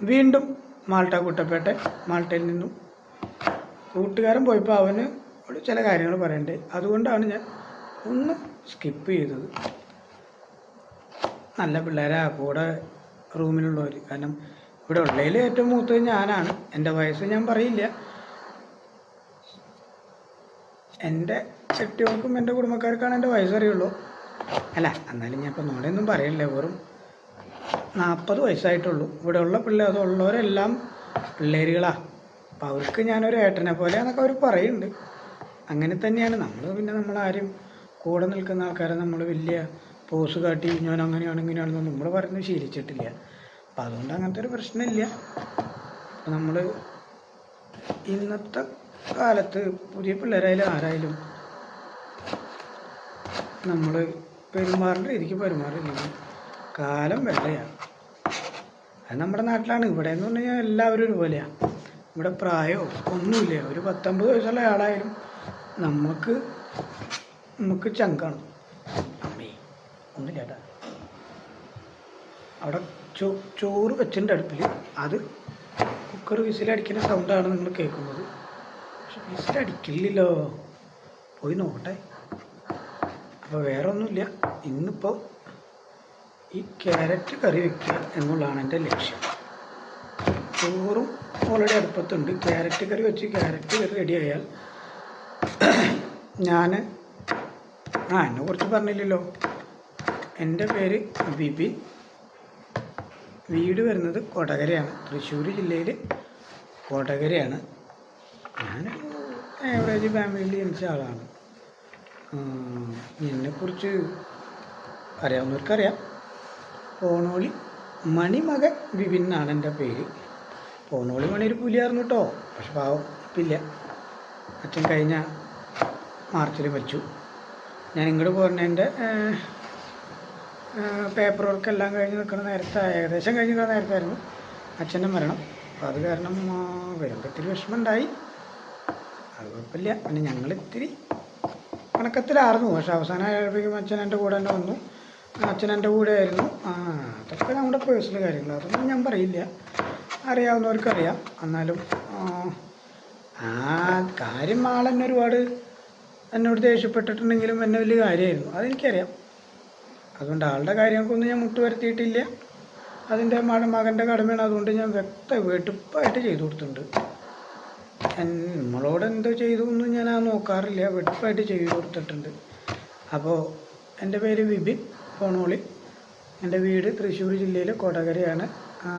വീണ്ടും മാൾട്ട കുട്ടപ്പേട്ടെ മാൾട്ടയിൽ നിന്നും കൂട്ടുകാരൻ പോയപ്പോൾ അവന് ചില കാര്യങ്ങൾ പറയണ്ടേ. അതുകൊണ്ടാണ് ഞാൻ ഒന്ന് സ്കിപ്പ് ചെയ്തത്. നല്ല പിള്ളേരാ കൂടെ റൂമിലുള്ളവർ കാരണം ഇവിടെ ഉള്ളതിൽ ഏറ്റവും മൂത്തത് ഞാനാണ്. എന്റെ വയസ്സ് ഞാൻ പറയില്ല. എന്റെ ചെട്ടികൾക്കും എന്റെ കുടുംബക്കാർക്കാണ് എന്റെ വയസ്സറിയുള്ളൂ. അല്ല എന്നാലും ഞാൻ ഇപ്പം നമ്മളെയൊന്നും പറയില്ല വെറും നാൽപ്പത് വയസ്സായിട്ടുള്ളൂ. ഇവിടെ ഉള്ള പിള്ളേർ അതുള്ളവരെല്ലാം പിള്ളേരുകളാ. അപ്പം അവർക്ക് ഞാനൊരു ഏട്ടനെ പോലെ പോലെയാന്നൊക്കെ അവർ പറയുന്നുണ്ട് അങ്ങനെ തന്നെയാണ്. നമ്മൾ പിന്നെ നമ്മളാരും കൂടെ നിൽക്കുന്ന ആൾക്കാരെ നമ്മൾ വലിയ പോസ് കാട്ടി ഞാൻ അങ്ങനെയാണ് ഇങ്ങനെയാണെന്ന് നമ്മൾ പറയുന്നത് ശീലിച്ചിട്ടില്ല. അപ്പം അതുകൊണ്ട് അങ്ങനത്തെ ഒരു പ്രശ്നമില്ല. അപ്പം നമ്മൾ ഇന്നത്തെ കാലത്ത് പുതിയ പിള്ളേരായാലും ആരായാലും നമ്മൾ പെരുമാറേണ്ട രീതിക്ക് പെരുമാറില്ലെങ്കിൽ കാലം വെള്ളയാണ് അത് നമ്മുടെ നാട്ടിലാണ്. ഇവിടെ എന്ന് പറഞ്ഞു കഴിഞ്ഞാൽ എല്ലാവരും ഒരുപോലെയാണ് ഇവിടെ പ്രായമോ ഒന്നുമില്ല. ഒരു പത്തൊമ്പത് വയസ്സുള്ള ആളായാലും നമുക്ക് നമുക്ക് ചങ്കാണ്. അമ്മേ ഒന്നും ചേട്ടാ അവിടെ ചോ ചോറ് വെച്ചിട്ടുണ്ട് അടുപ്പിൽ അത് കുക്കർ വിസിലടിക്കുന്ന സൗണ്ടാണ് നിങ്ങൾ കേൾക്കുന്നത്. പക്ഷെ വിസിലടിക്കില്ലല്ലോ. പോയി നോക്കട്ടെ. അപ്പോൾ വേറെ ഒന്നുമില്ല ഇന്നിപ്പോൾ ഈ ക്യാരറ്റ് കറി വെക്കുക എന്നുള്ളതാണ് എന്റെ ലക്ഷ്യം. ചോറും ഓൾറെഡി അടുപ്പത്തുണ്ട്. ക്യാരറ്റ് കറി വെച്ച് ക്യാരറ്റ് കറി റെഡി ആയാൽ ഞാൻ ആ എന്നെ കുറിച്ച് പറഞ്ഞില്ലല്ലോ. എന്റെ പേര് വിപിൻ വീട് വരുന്നത് കൊടകരയാണ്. തൃശ്ശൂർ ജില്ലയിൽ കൊടകരയാണ്. ഞാൻ ആവറേജ് ഫാമിലിയിൽ ജനിച്ച ആളാണ്. എന്നെക്കുറിച്ച് അറിയാവുന്നവർക്കറിയാം. പോണോളി മണിമകൻ വിപിൻ എന്നാണ് എന്റെ പേര്. പോണോളി മണി ഒരു പുലിയായിരുന്നു കേട്ടോ പക്ഷെ പാവം ഇപ്പില്ല. അച്ഛൻ കഴിഞ്ഞ മാർച്ചിൽ മരിച്ചു. ഞാൻ ഇങ്ങോട്ട് പോരുന്നതിന്റെ പേപ്പർ വർക്ക് എല്ലാം കഴിഞ്ഞ് നിൽക്കുന്ന നേരത്തെ ഏകദേശം കഴിഞ്ഞ് നിൽക്കുന്ന നേരത്തായിരുന്നു അച്ഛന്റെ മരണം. അപ്പോൾ അത് കാരണം വരുമ്പോൾ ഇത്തിരി വിഷമമുണ്ടായി. അത് കുഴപ്പമില്ല. പിന്നെ ഞങ്ങൾ ഇത്തിരി കണക്കത്തിലായിരുന്നു പക്ഷെ അവസാനം അച്ഛൻ എന്റെ കൂടെ തന്നെ വന്നു. അച്ഛൻ എന്റെ കൂടെ ആയിരുന്നു ആ അതൊക്കെ നമ്മുടെ പേഴ്സണൽ കാര്യങ്ങൾ അതൊന്നും ഞാൻ പറയില്ല. അറിയാവുന്നവർക്കറിയാം. എന്നാലും ആ, കാര്യം ആളെന്നെ ഒരുപാട് എന്നോട് ദേഷ്യപ്പെട്ടിട്ടുണ്ടെങ്കിലും എന്നെ വലിയ കാര്യമായിരുന്നു. അതെനിക്കറിയാം. അതുകൊണ്ട് ആളുടെ കാര്യങ്ങൾക്കൊന്നും ഞാൻ മുട്ട് വരുത്തിയിട്ടില്ല അതിന്റെ മക മകന്റെ കടമയാണ് അതുകൊണ്ട് ഞാൻ വ്യക്ത വെടുപ്പായിട്ട് ചെയ്തു കൊടുത്തിട്ടുണ്ട്. നമ്മളോട് എന്തോ ചെയ്തു ഒന്നും ഞാൻ ആ നോക്കാറില്ല. വെടുപ്പായിട്ട് ചെയ്തു കൊടുത്തിട്ടുണ്ട്. അപ്പോൾ എന്റെ പേര് വിപിൻ. ഫോണോളി എന്റെ വീട് തൃശ്ശൂർ ജില്ലയിലെ കൊടകരയാണ്.